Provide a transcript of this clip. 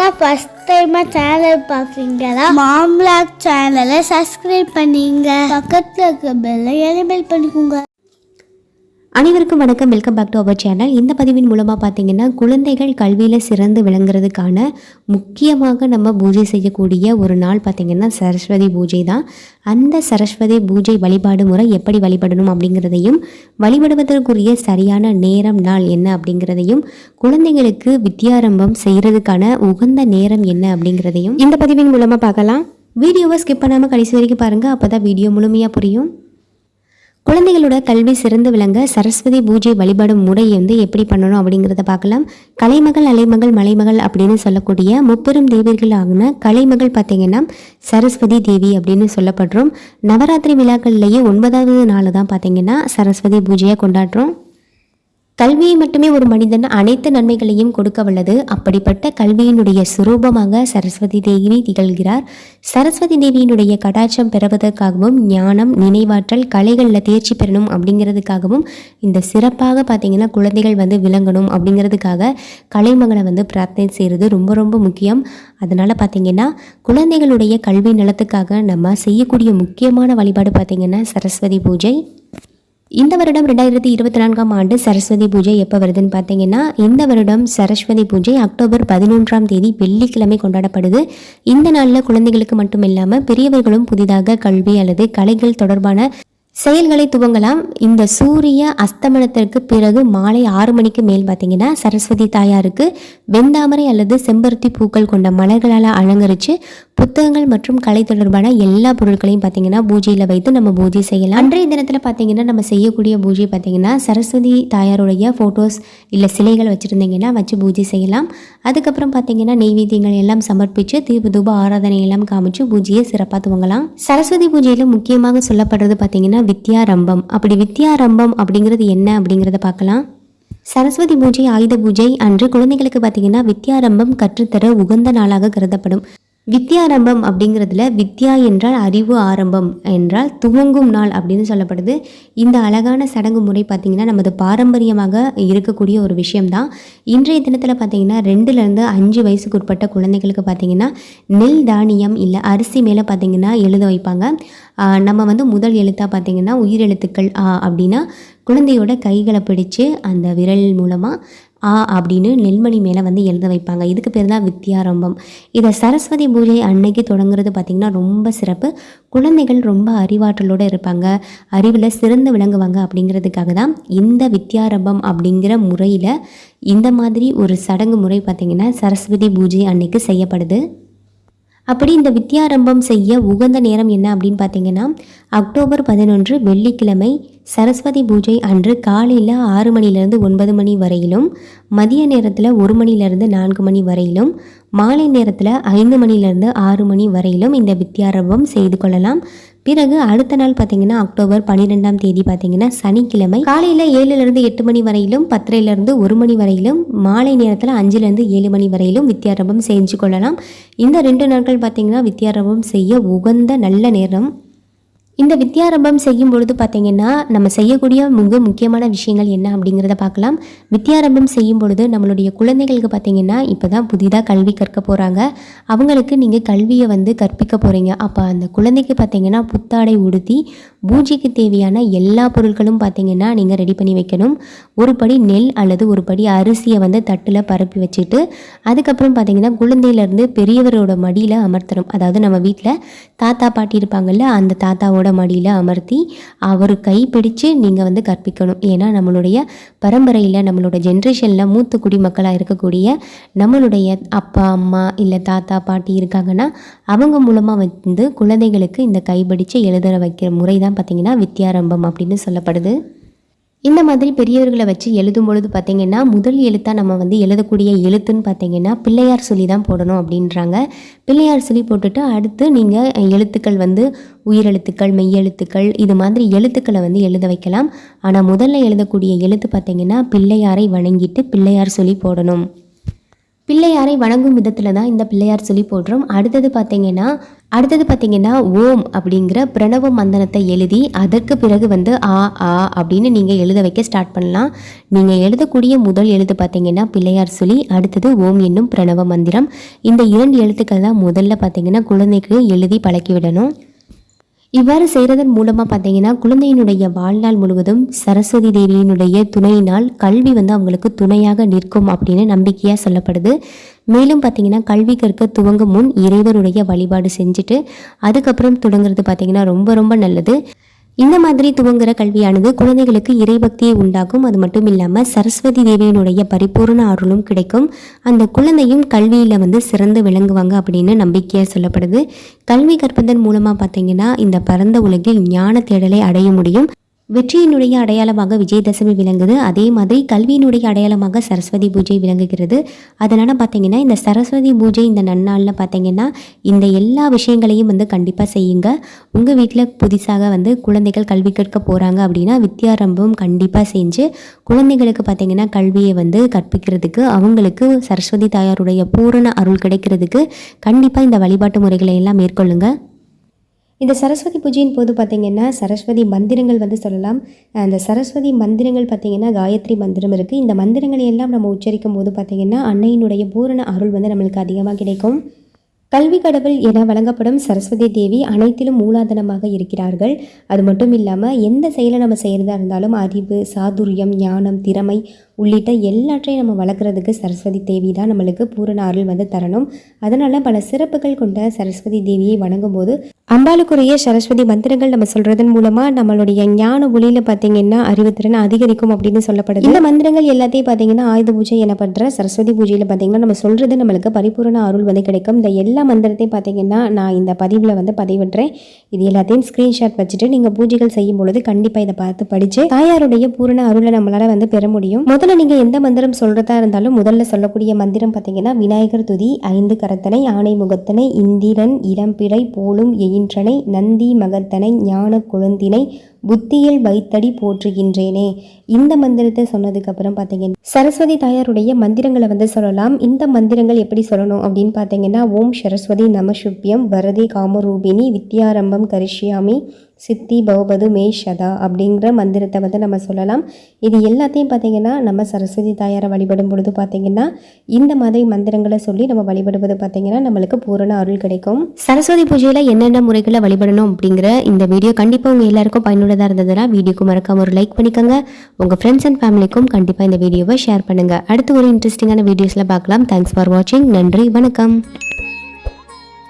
தான் ஃபர்ஸ்ட் டைமாக சேனல் பார்க்குறீங்களா மாம்லாக் சேனலை சப்ஸ்கிரைப் பண்ணிங்க பக்கத்தில் இருக்க பெல்லை எனபிள் பண்ணிக்கோங்க. அனைவருக்கும் வணக்கம். Welcome back to our channel இந்த பதிவின் மூலமாக பார்த்தீங்கன்னா குழந்தைகள் கல்வியில் சிறந்து விளங்குறதுக்கான முக்கியமாக நம்ம பூஜை செய்யக்கூடிய ஒரு நாள் பார்த்திங்கன்னா சரஸ்வதி பூஜை தான். அந்த சரஸ்வதி பூஜை வழிபாடு முறை எப்படி வழிபடணும் அப்படிங்கிறதையும் வழிபடுவதற்குரிய சரியான நேரம் நாள் என்ன அப்படிங்கிறதையும் குழந்தைகளுக்கு வித்தியாரம்பம் செய்கிறதுக்கான உகந்த நேரம் என்ன அப்படிங்கிறதையும் இந்த பதிவின் மூலமாக பார்க்கலாம். வீடியோவை ஸ்கிப் பண்ணாமல் கடைசி வரைக்கும் பாருங்கள் அப்போ தான் வீடியோ முழுமையாக புரியும். குழந்தைகளோட கல்வி சிறந்து விளங்க சரஸ்வதி பூஜை வழிபாடும் முறை வந்து எப்படி பண்ணணும் அப்படிங்கிறத பார்க்கலாம். கலைமகள் அலைமகள் மலைமகள் அப்படின்னு சொல்லக்கூடிய முப்பெரும் தேவியர்கள் ஆகின கலைமகள் பார்த்தீங்கன்னா சரஸ்வதி தேவி அப்படின்னு சொல்லப்படுறோம். நவராத்திரி விழாக்கள்லேயே ஒன்பதாவது நாள் தான் பார்த்தீங்கன்னா சரஸ்வதி பூஜையை கொண்டாடுறோம். கல்வியை மட்டுமே ஒரு மனிதன் அனைத்து நன்மைகளையும் கொடுக்க வல்லது. அப்படிப்பட்ட கல்வியினுடைய சுரூபமாக சரஸ்வதி தேவி திகழ்கிறார். சரஸ்வதி தேவியினுடைய கடாட்சம் பெறுவதற்காகவும் ஞானம் நினைவாற்றல் கலைகளில் தேர்ச்சி பெறணும் அப்படிங்கிறதுக்காகவும் இந்த சிறப்பாக பார்த்தீங்கன்னா குழந்தைகள் வந்து விளங்கணும் அப்படிங்கிறதுக்காக கலைமகளை வந்து பிரார்த்தனை செய்கிறது ரொம்ப ரொம்ப முக்கியம். அதனால் பார்த்தீங்கன்னா குழந்தைகளுடைய கல்வி நலத்துக்காக நம்ம செய்யக்கூடிய முக்கியமான வழிபாடு பார்த்திங்கன்னா சரஸ்வதி பூஜை. இந்த வருடம் ரெண்டாயிரத்தி இருபத்தி நான்காம் ஆண்டு சரஸ்வதி பூஜை எப்போ வருதுன்னு பார்த்தீங்கன்னா இந்த வருடம் சரஸ்வதி பூஜை அக்டோபர் பதினொன்றாம் தேதி வெள்ளிக்கிழமை கொண்டாடப்படுது. இந்த நாளில் குழந்தைகளுக்கு மட்டும் இல்லாமல் பெரியவர்களும் புதிதாக கல்வி அல்லது கலைகள் தொடர்பான செயல்களை துவங்கலாம். இந்த சூரிய அஸ்தமனத்திற்கு பிறகு மாலை ஆறு மணிக்கு மேல் பார்த்தீங்கன்னா சரஸ்வதி தாயாருக்கு வெந்தாமரை அல்லது செம்பருத்தி பூக்கள் கொண்ட மலர்களால் அலங்கரித்து புத்தகங்கள் மற்றும் கலை தொடர்பான எல்லா பொருட்களையும் பார்த்தீங்கன்னா பூஜையில் வைத்து நம்ம பூஜை செய்யலாம். அன்றைய தினத்தில் பார்த்தீங்கன்னா நம்ம செய்யக்கூடிய பூஜை பார்த்தீங்கன்னா சரஸ்வதி தாயாருடைய ஃபோட்டோஸ் இல்லை சிலைகள் வச்சுருந்தீங்கன்னா வச்சு பூஜை செய்யலாம். அதுக்கப்புறம் பார்த்தீங்கன்னா நெய்வேத்தியங்கள் எல்லாம் சமர்ப்பித்து தீப தூப ஆராதனை எல்லாம் காமிச்சு பூஜையை சிறப்பாக துவங்கலாம். சரஸ்வதி பூஜையில் முக்கியமாக சொல்லப்படுறது பார்த்தீங்கன்னா வித்யாரம்பம். அப்படி வித்யாரம்பம் அப்படிங்கிறது என்ன அப்படிங்கிறத பார்க்கலாம். சரஸ்வதி பூஜை ஆயுத பூஜை அன்று குழந்தைகளுக்கு பார்த்தீங்கன்னா வித்யாரம்பம் கற்றுத்தர உகந்த நாளாக கருதப்படும். வித்யாரம்பம் அப்படிங்கிறதுல வித்யா என்றால் அறிவு ஆரம்பம் என்றால் துவங்கும் நாள் அப்படின்னு சொல்லப்படுது. இந்த அழகான சடங்கு முறை பார்த்திங்கன்னா நமது பாரம்பரியமாக இருக்கக்கூடிய ஒரு விஷயம்தான். இன்றைய தினத்தில் பார்த்திங்கன்னா ரெண்டுலேருந்து அஞ்சு வயசுக்கு உட்பட்ட குழந்தைகளுக்கு பார்த்திங்கன்னா நெல் தானியம் இல்லை அரிசி மேலே பார்த்திங்கன்னா எழுத வைப்பாங்க. நம்ம வந்து முதல் எழுத்தாக பார்த்திங்கன்னா உயிரெழுத்துக்கள் ஆ அப்படின்னா குழந்தையோட கைகளை பிடிச்சு அந்த விரல் மூலமாக ஆ அப்படின்னு நெல்மணி மேலே வந்து எழுத வைப்பாங்க. இதுக்கு பேர் தான் வித்யாரம்பம். இதை சரஸ்வதி பூஜை அன்னைக்கு தொடங்குறது பார்த்திங்கன்னா ரொம்ப சிறப்பு. குழந்தைகள் ரொம்ப அறிவாற்றலோடு இருப்பாங்க. அறிவில் சிறந்து விளங்குவாங்க அப்படிங்கிறதுக்காக தான் இந்த வித்யாரம்பம் அப்படிங்கிற முறையில் இந்த மாதிரி ஒரு சடங்கு முறை பார்த்திங்கன்னா சரஸ்வதி பூஜை அன்னைக்கு செய்யப்படுது. அப்படி இந்த வித்யாரம்பம் செய்ய உகந்த நேரம் என்ன அப்படின்னு பார்த்தீங்கன்னா அக்டோபர் பதினொன்று வெள்ளிக்கிழமை சரஸ்வதி பூஜை அன்று காலையில் ஆறு மணிலேருந்து ஒன்பது மணி வரையிலும் மதிய நேரத்தில் ஒரு மணிலேருந்து நான்கு மணி வரையிலும் மாலை நேரத்தில் ஐந்து மணிலேருந்து ஆறு மணி வரையிலும் இந்த வித்யாரம்பம் செய்து கொள்ளலாம். பிறகு அடுத்த நாள் பார்த்தீங்கன்னா அக்டோபர் பன்னிரெண்டாம் தேதி பார்த்தீங்கன்னா சனிக்கிழமை காலையில் ஏழுலேருந்து எட்டு மணி வரையிலும் பத்தரையிலேருந்து ஒரு மணி வரையிலும் மாலை நேரத்தில் அஞ்சுலேருந்து ஏழு மணி வரையிலும் வித்யாரம்பம் செஞ்சு கொள்ளலாம். இந்த ரெண்டு நாட்கள் பார்த்தீங்கன்னா வித்யாரம்பம் செய்ய உகந்த நல்ல நேரம். இந்த வித்யாரம்பம் செய்யும் பொழுது பார்த்தீங்கன்னா நம்ம செய்யக்கூடிய மிக முக்கியமான விஷயங்கள் என்ன அப்படிங்கிறத பார்க்கலாம். வித்யாரம்பம் செய்யும் பொழுது நம்மளுடைய குழந்தைகளுக்கு பார்த்தீங்கன்னா இப்போ தான் புதிதாக கல்வி கற்க போகிறாங்க அவங்களுக்கு நீங்கள் கல்வியை வந்து கற்பிக்க போகிறீங்க அப்போ அந்த குழந்தைக்கு பார்த்தீங்கன்னா புத்தாடை உடுத்தி பூஜைக்கு தேவையான எல்லா பொருட்களும் பார்த்தீங்கன்னா நீங்கள் ரெடி பண்ணி வைக்கணும். ஒரு படி நெல் அல்லது ஒரு படி அரிசியை வந்து தட்டில் பரப்பி வச்சுட்டு அதுக்கப்புறம் பார்த்தீங்கன்னா குழந்தையிலேருந்து பெரியவரோட மடியில் அமர்த்தணும். அதாவது நம்ம வீட்டில் தாத்தா பாட்டி இருப்பாங்கல்ல அந்த தாத்தாவோட மடியில் அமர்த்தி அவர் கை பிடிச்சு நீங்கள் வந்து கற்பிக்கணும். ஏன்னா நம்மளுடைய பரம்பரையில் நம்மளோட ஜென்ரேஷனில் மூத்த குடிமக்களாக இருக்கக்கூடிய நம்மளுடைய அப்பா அம்மா இல்லை தாத்தா பாட்டி இருக்காங்கன்னா அவங்க மூலமாக வந்து குழந்தைகளுக்கு இந்த கைப்பிடிச்சு எழுதுற வைக்கிற முறை தான் பார்த்திங்கன்னா வித்யாரம்பம் அப்படின்னு சொல்லப்படுது. இந்த மாதிரி பெரியவர்களை வச்சு எழுதும் பொழுது பார்த்தீங்கன்னா முதல் எழுத்தாக நம்ம வந்து எழுதக்கூடிய எழுத்துன்னு பார்த்தீங்கன்னா பிள்ளையார் சொல்லி தான் போடணும் அப்படின்றாங்க. பிள்ளையார் சொல்லி போட்டுட்டு அடுத்து நீங்கள் எழுத்துக்கள் வந்து உயிரெழுத்துக்கள் மெய்யெழுத்துக்கள் இது மாதிரி எழுத்துக்களை வந்து எழுத வைக்கலாம். ஆனால் முதல்ல எழுதக்கூடிய எழுத்து பார்த்தீங்கன்னா பிள்ளையாரை வணங்கிட்டு பிள்ளையார் சொல்லி போடணும். பிள்ளையாரை வணங்கும் விதத்தில் தான் இந்த பிள்ளையார் சொல்லி போடுறோம். அடுத்தது பார்த்தீங்கன்னா அடுத்தது பார்த்தீங்கன்னா ஓம் அப்படிங்கிற பிரணவ மந்தனத்தை எழுதி அதற்கு பிறகு வந்து ஆ ஆ அப்படின்னு நீங்கள் எழுத வைக்க ஸ்டார்ட் பண்ணலாம். நீங்கள் எழுதக்கூடிய முதல் எழுத்து பார்த்தீங்கன்னா பிள்ளையார் சொல்லி அடுத்தது ஓம் என்னும் பிரணவ மந்திரம். இந்த இரண்டு எழுத்துக்கள் தான் முதல்ல பார்த்தீங்கன்னா குழந்தைக்கு எழுதி பழக்கி விடணும். இவ்வாறு செய்கிறதன் மூலமாக பார்த்தீங்கன்னா குழந்தையினுடைய வாழ்நாள் முழுவதும் சரஸ்வதி தேவியினுடைய துணையினால் கல்வி வந்து அவங்களுக்கு துணையாக நிற்கும் அப்படின்னு நம்பிக்கையாக சொல்லப்படுது. மேலும் பார்த்தீங்கன்னா கல்வி கற்க துவங்கும் முன் இறைவருடைய வழிபாடு செஞ்சுட்டு அதுக்கப்புறம் தொடங்குறது பார்த்தீங்கன்னா ரொம்ப ரொம்ப நல்லது. இந்த மாதிரி துவங்குற கல்வியானது குழந்தைகளுக்கு இறைபக்தியை உண்டாக்கும். அது மட்டும் இல்லாமல் சரஸ்வதி தேவியினுடைய பரிபூர்ண அருளும் கிடைக்கும். அந்த குழந்தையும் கல்வியில் வந்து சிறந்து விளங்குவாங்க அப்படின்னு நம்பிக்கையாக சொல்லப்படுது. கல்வி கற்பதன் மூலமாக பார்த்தீங்கன்னா இந்த பரந்த உலகில் ஞான தேடலை அடைய முடியும். வெற்றியினுடைய அடையாளமாக விஜயதசமி விளங்குது. அதே மாதிரி கல்வியினுடைய அடையாளமாக சரஸ்வதி பூஜை விளங்குகிறது. அதனால் பார்த்தீங்கன்னா இந்த சரஸ்வதி பூஜை இந்த நன்னாளில் பார்த்தீங்கன்னா இந்த எல்லா விஷயங்களையும் வந்து கண்டிப்பாக செய்யுங்க. உங்கள் வீட்டில் புதுசாக வந்து குழந்தைகள் கல்வி கற்க போகிறாங்க அப்படின்னா வித்யாரம்பம் கண்டிப்பாக செஞ்சு குழந்தைகளுக்கு பார்த்தீங்கன்னா கல்வியை வந்து கற்பிக்கிறதுக்கு அவங்களுக்கு சரஸ்வதி தாயாருடைய பூரண அருள் கிடைக்கிறதுக்கு கண்டிப்பாக இந்த வழிபாட்டு முறைகளை எல்லாம் மேற்கொள்ளுங்கள் இந்த சரஸ்வதி பூஜையின் போது பார்த்திங்கன்னா சரஸ்வதி மந்திரங்கள் வந்து சொல்லலாம். அந்த சரஸ்வதி மந்திரங்கள் பார்த்திங்கன்னா காயத்ரி மந்திரம் இருக்குது இந்த மந்திரங்களை எல்லாம் நம்ம உச்சரிக்கும் போது பார்த்திங்கன்னா அன்னையினுடைய பூரண அருள் வந்து நம்மளுக்கு அதிகமாக கிடைக்கும். கல்வி கடவுள் என வழங்கப்படும் சரஸ்வதி தேவி அனைத்திலும் மூலாதனமாக இருக்கிறார்கள். அது மட்டும் இல்லாமல் எந்த செயலை நம்ம செய்கிறதா இருந்தாலும் அறிவு சாதுரியம் ஞானம் திறமை உள்ளிட்ட எல்லாற்றையும் நம்ம வளர்க்குறதுக்கு சரஸ்வதி தேவி தான் நம்மளுக்கு பூரண அருள் வந்து தரணும். அதனால் பல சிறப்புகள் கொண்ட சரஸ்வதி தேவியை வணங்கும் போது அம்பாளுக்குரிய சரஸ்வதி மந்திரங்கள் நம்ம சொல்றதன் மூலமா நம்மளுடைய ஞான ஒளியில பார்த்தீங்கன்னா அறிவுத்திறன் அதிகரிக்கும் அப்படின்னு சொல்லப்படுது. இந்த மந்திரங்கள் எல்லாத்தையும் பார்த்தீங்கன்னா ஆயுத பூஜை எனப்படுற சரஸ்வதி பூஜையில பார்த்தீங்கன்னா நம்ம சொல்றது நம்மளுக்கு பரிபூரண அருள் வந்து கிடைக்கும். இந்த எல்லா மந்திரத்தையும் பார்த்தீங்கன்னா நான் இந்த பதிவில் வந்து பதிவிடுறேன். இது எல்லாத்தையும் ஸ்க்ரீன்ஷாட் வச்சுட்டு நீங்கள் பூஜைகள் செய்யும் பொழுது கண்டிப்பாக இதை பார்த்து படித்து தாயாருடைய பூரண அருளை நம்மளால் வந்து பெற முடியும். அதில் நீங்கள் எந்த மந்திரம் சொல்கிறதா இருந்தாலும் முதல்ல சொல்லக்கூடிய மந்திரம் பார்த்தீங்கன்னா விநாயகர் துதி ஐந்து கரத்தனை ஆணை முகத்தனை இந்திரன் இளம்பிழை போலும் எயின்றனை நந்தி மகத்தனை ஞான குழந்தினை புத்தியில் வைத்தடி போற்றுகின்றேனே. இந்த மந்திரத்தை சொன்னதுக்கு அப்புறம் பார்த்தீங்கன்னா சரஸ்வதி தாயாருடைய மந்திரங்களை வந்து சொல்லலாம். இந்த மந்திரங்கள் எப்படி சொல்லணும் அப்படின்னு பார்த்தீங்கன்னா ஓம் சரஸ்வதி நமசுப்யம் வரதி காமரூபிணி வித்யாரம்பம் கரிஷியாமி சித்தி பௌபது மே சதா அப்படிங்கிற மந்திரத்தை வந்து நம்ம சொல்லலாம். இது எல்லாத்தையும் பார்த்தீங்கன்னா நம்ம சரஸ்வதி தாயாரை வழிபடும் பொழுது பார்த்தீங்கன்னா இந்த மாதிரி மந்திரங்களை சொல்லி நம்ம வழிபடுவது பார்த்தீங்கன்னா நம்மளுக்கு பூரண அருள் கிடைக்கும். சரஸ்வதி பூஜையில் என்னென்ன முறைகளை வழிபடணும் அப்படிங்கிற இந்த வீடியோ கண்டிப்பாக உங்கள் எல்லாருக்கும் பயனுள்ளதாக இருந்ததுன்னா வீடியோக்கு மறக்காம ஒரு லைக் பண்ணிக்கோங்க. உங்கள் ஃப்ரெண்ட்ஸ் அண்ட் ஃபேமிலிக்கும் கண்டிப்பாக இந்த வீடியோவை ஷேர் பண்ணுங்கள் அடுத்து ஒரு இன்ட்ரெஸ்டிங்கான வீடியோஸில் பார்க்கலாம். தேங்க்ஸ் ஃபார் வாட்சிங் நன்றி வணக்கம்.